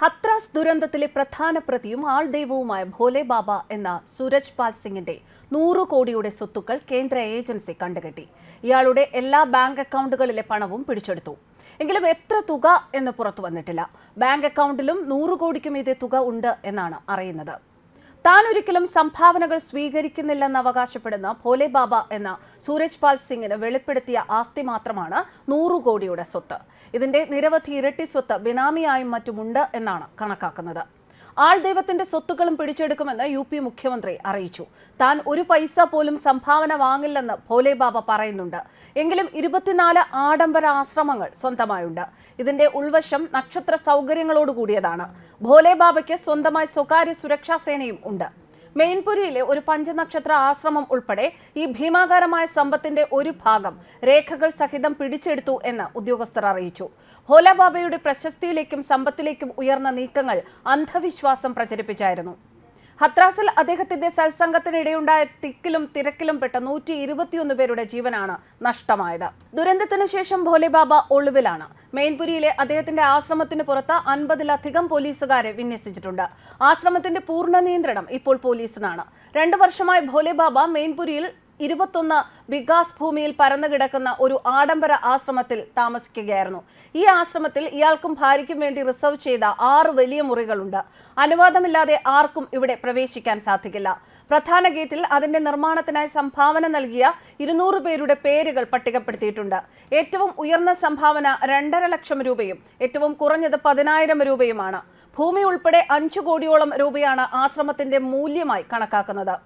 ഹത്രാസ് ദുരന്തത്തിലെ പ്രധാന പ്രതിയും ആൾദൈവവുമായ ഭോലെ ബാബ എന്ന സൂരജ് പാൽ സിംഗിന്റെ നൂറു കോടിയുടെ സ്വത്തുക്കൾ കേന്ദ്ര ഏജൻസി കണ്ടുകെട്ടി. ഇയാളുടെ എല്ലാ ബാങ്ക് അക്കൗണ്ടുകളിലെ പണവും പിടിച്ചെടുത്തു. എങ്കിലും എത്ര തുക എന്ന് പുറത്തു വന്നിട്ടില്ല. ബാങ്ക് അക്കൗണ്ടിലും നൂറു കോടിക്കും ഇതേ തുക ഉണ്ട് എന്നാണ് അറിയുന്നത്. താൻ ഒരിക്കലും സംഭാവനകൾ സ്വീകരിക്കുന്നില്ലെന്ന് അവകാശപ്പെടുന്ന ഭോലെ ബാബ എന്ന സൂരജ് പാൽ സിംഗിന് വെളിപ്പെടുത്തിയ ആസ്തി മാത്രമാണ് നൂറു കോടിയുടെ സ്വത്ത്. ഇതിന്റെ നിരവധി ഇരട്ടി സ്വത്ത് ബിനാമിയായും മറ്റുമുണ്ട് എന്നാണ് കണക്കാക്കുന്നത്. ആൾ ദൈവത്തിന്റെ സ്വത്തുക്കളും പിടിച്ചെടുക്കുമെന്ന് യു പി മുഖ്യമന്ത്രി അറിയിച്ചു. താൻ ഒരു പൈസ പോലും സംഭാവന വാങ്ങില്ലെന്ന് ഭോലെ ബാബ പറയുന്നുണ്ട്. എങ്കിലും ഇരുപത്തിനാല് ആഡംബര ആശ്രമങ്ങൾ സ്വന്തമായുണ്ട്. ഇതിന്റെ ഉൾവശം നക്ഷത്ര സൗകര്യങ്ങളോട് കൂടിയതാണ്. ഭോലെ ബാബയ്ക്ക് സ്വന്തമായി സ്വകാര്യ സുരക്ഷാ സേനയും ഉണ്ട്. മെയിൻപുരിയിലെ ഒരു പഞ്ചനക്ഷത്ര ആശ്രമം ഉൾപ്പെടെ ഈ ഭീമാകാരമായ സമ്പത്തിന്റെ ഒരു ഭാഗം രേഖകൾ സഹിതം പിടിച്ചെടുത്തു എന്ന് ഉദ്യോഗസ്ഥർ അറിയിച്ചു. ഭോലാബാബയുടെ പ്രശസ്തിയിലേക്കും സമ്പത്തിലേക്കും ഉയർന്ന നീക്കങ്ങൾ അന്ധവിശ്വാസം പ്രചരിപ്പിച്ചായിരുന്നു. ഹത്രാസിൽ അദ്ദേഹത്തിന്റെ സത്സംഗത്തിനിടെയുണ്ടായ തിക്കിലും തിരക്കിലും പെട്ട നൂറ്റി ഇരുപത്തിയൊന്ന് പേരുടെ ജീവനാണ് നഷ്ടമായത്. ദുരന്തത്തിന് ശേഷം ഭോലെബാബ ഒളിവിലാണ്. മെയിൻപുരിയിലെ അദ്ദേഹത്തിന്റെ ആശ്രമത്തിന് പുറത്ത് അൻപതിലധികം പോലീസുകാരെ വിന്യസിച്ചിട്ടുണ്ട്. ആശ്രമത്തിന്റെ പൂർണ നിയന്ത്രണം ഇപ്പോൾ പോലീസിനാണ്. രണ്ടു വർഷമായി ഭോലെബാബ മെയിൻപുരിയിൽ ഇരുപത്തൊന്ന് വികാസ് ഭൂമിയിൽ പരന്നുകിടക്കുന്ന ഒരു ആഡംബര ആശ്രമത്തിൽ താമസിക്കുകയായിരുന്നു. ഈ ആശ്രമത്തിൽ ഇയാൾക്കും ഭാര്യയ്ക്കും വേണ്ടി റിസർവ് ചെയ്ത ആറ് വലിയ മുറികളുണ്ട്. അനുവാദമില്ലാതെ ആർക്കും ഇവിടെ പ്രവേശിക്കാൻ സാധിക്കില്ല. പ്രധാന ഗേറ്റിൽ അതിന്റെ നിർമ്മാണത്തിനായി സംഭാവന നൽകിയ ഇരുന്നൂറ് പേരുടെ പേരുകൾ പട്ടികപ്പെടുത്തിയിട്ടുണ്ട്. ഏറ്റവും ഉയർന്ന സംഭാവന രണ്ടര ലക്ഷം രൂപയും ഏറ്റവും കുറഞ്ഞത് പതിനായിരം രൂപയുമാണ്. ഭൂമി ഉൾപ്പെടെ അഞ്ചു കോടിയോളം രൂപയാണ് ആശ്രമത്തിന്റെ മൂല്യമായി കണക്കാക്കുന്നത്.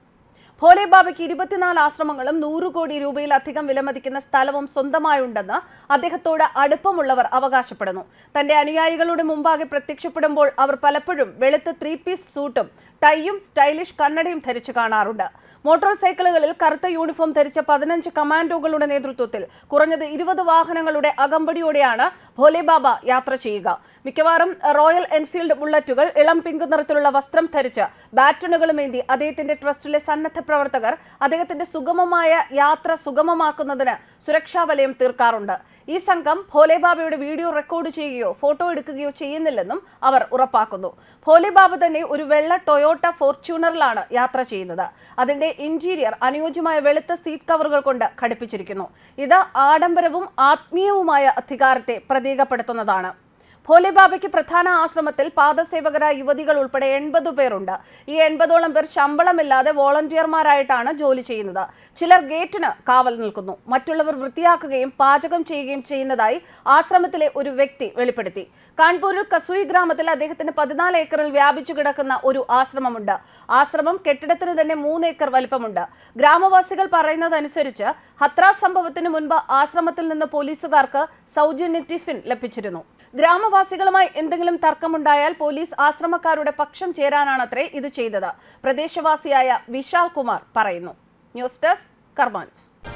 ഭോലെ ബാബയ്ക്ക് ഇരുപത്തിനാല് ആശ്രമങ്ങളും നൂറ് കോടി രൂപയിലധികം വിലമതിക്കുന്ന സ്ഥലവും സ്വന്തമായുണ്ടെന്ന് അദ്ദേഹത്തോട് അടുപ്പമുള്ളവർ അവകാശപ്പെടുന്നു. തന്റെ അനുയായികളുടെ മുമ്പാകെ പ്രത്യക്ഷപ്പെടുമ്പോൾ അവർ പലപ്പോഴും വെളുത്ത ത്രീ പീസ് സൂട്ടും ടൈയും സ്റ്റൈലിഷ് കണ്ണടയും ധരിച്ചു കാണാറുണ്ട്. മോട്ടോർ സൈക്കിളുകളിൽ കറുത്ത യൂണിഫോം ധരിച്ച പതിനഞ്ച് കമാൻഡോകളുടെ നേതൃത്വത്തിൽ കുറഞ്ഞത് ഇരുപത് വാഹനങ്ങളുടെ അകമ്പടിയോടെയാണ് ഭോലെ ബാബ യാത്ര ചെയ്യുക. മിക്കവാറും റോയൽ എൻഫീൽഡ് ബുള്ളറ്റുകൾ ഇളം പിങ്ക് നിറത്തിലുള്ള വസ്ത്രം ധരിച്ച് ബാറ്റണുകളുമേന്തി അദ്ദേഹത്തിന്റെ ട്രസ്റ്റിലെ സന്നദ്ധ പ്രവർത്തകർ അദ്ദേഹത്തിന്റെ സുഗമമായ യാത്ര സുഗമമാക്കുന്നതിന് സുരക്ഷാ വലയം തീർക്കാറുണ്ട്. ഈ സംഘം ഭോലേബാബയുടെ വീഡിയോ റെക്കോർഡ് ചെയ്യുകയോ ഫോട്ടോ എടുക്കുകയോ ചെയ്യുന്നില്ലെന്നും അവർ ഉറപ്പാക്കുന്നു. ഭോലേബാബ തന്നെ ഒരു വെള്ള ടൊയോട്ട ഫോർച്യൂണറിലാണ് യാത്ര ചെയ്യുന്നത്. അതിന്റെ ഇന്റീരിയർ അനുയോജ്യമായ വെളുത്ത സീറ്റ് കവറുകൾ കൊണ്ട് ഘടിപ്പിച്ചിരിക്കുന്നു. ഇത് ആഡംബരവും ആത്മീയവുമായ അധികാരത്തെ പ്രതീകപ്പെടുത്തുന്നതാണ്. ഭോലെബാബയ്ക്ക് പ്രധാന ആശ്രമത്തിൽ പാദസേവകരായ യുവതികൾ ഉൾപ്പെടെ എൺപത് പേരുണ്ട്. ഈ എൺപതോളം പേർ ശമ്പളമില്ലാതെ വോളണ്ടിയർമാരായിട്ടാണ് ജോലി ചെയ്യുന്നത്. ചിലർ ഗേറ്റിന് കാവൽ നിൽക്കുന്നു. മറ്റുള്ളവർ വൃത്തിയാക്കുകയും പാചകം ചെയ്യുകയും ചെയ്യുന്നതായി ആശ്രമത്തിലെ ഒരു വ്യക്തി വെളിപ്പെടുത്തി. കാൺപൂരിൽ കസൂയി ഗ്രാമത്തിൽ അദ്ദേഹത്തിന് പതിനാല് ഏക്കറിൽ വ്യാപിച്ചു കിടക്കുന്ന ഒരു ആശ്രമമുണ്ട്. ആശ്രമം കെട്ടിടത്തിന് തന്നെ മൂന്ന് ഏക്കർ വലിപ്പമുണ്ട്. ഗ്രാമവാസികൾ പറയുന്നതനുസരിച്ച് ഹത്രാസ് സംഭവത്തിന് മുൻപ് ആശ്രമത്തിൽ നിന്ന് പോലീസുകാർക്ക് സൗജന്യ ടിഫിൻ ലഭിച്ചിരുന്നു. ഗ്രാമവാസികളുമായി എന്തെങ്കിലും തർക്കമുണ്ടായാൽ പോലീസ് ആശ്രമക്കാരുടെ പക്ഷം ചേരാനാണത്രേ ഇത് ചെയ്തത്. പ്രദേശവാസിയായ വിശാൽ കുമാർ പറയുന്നു. News desk Karma news.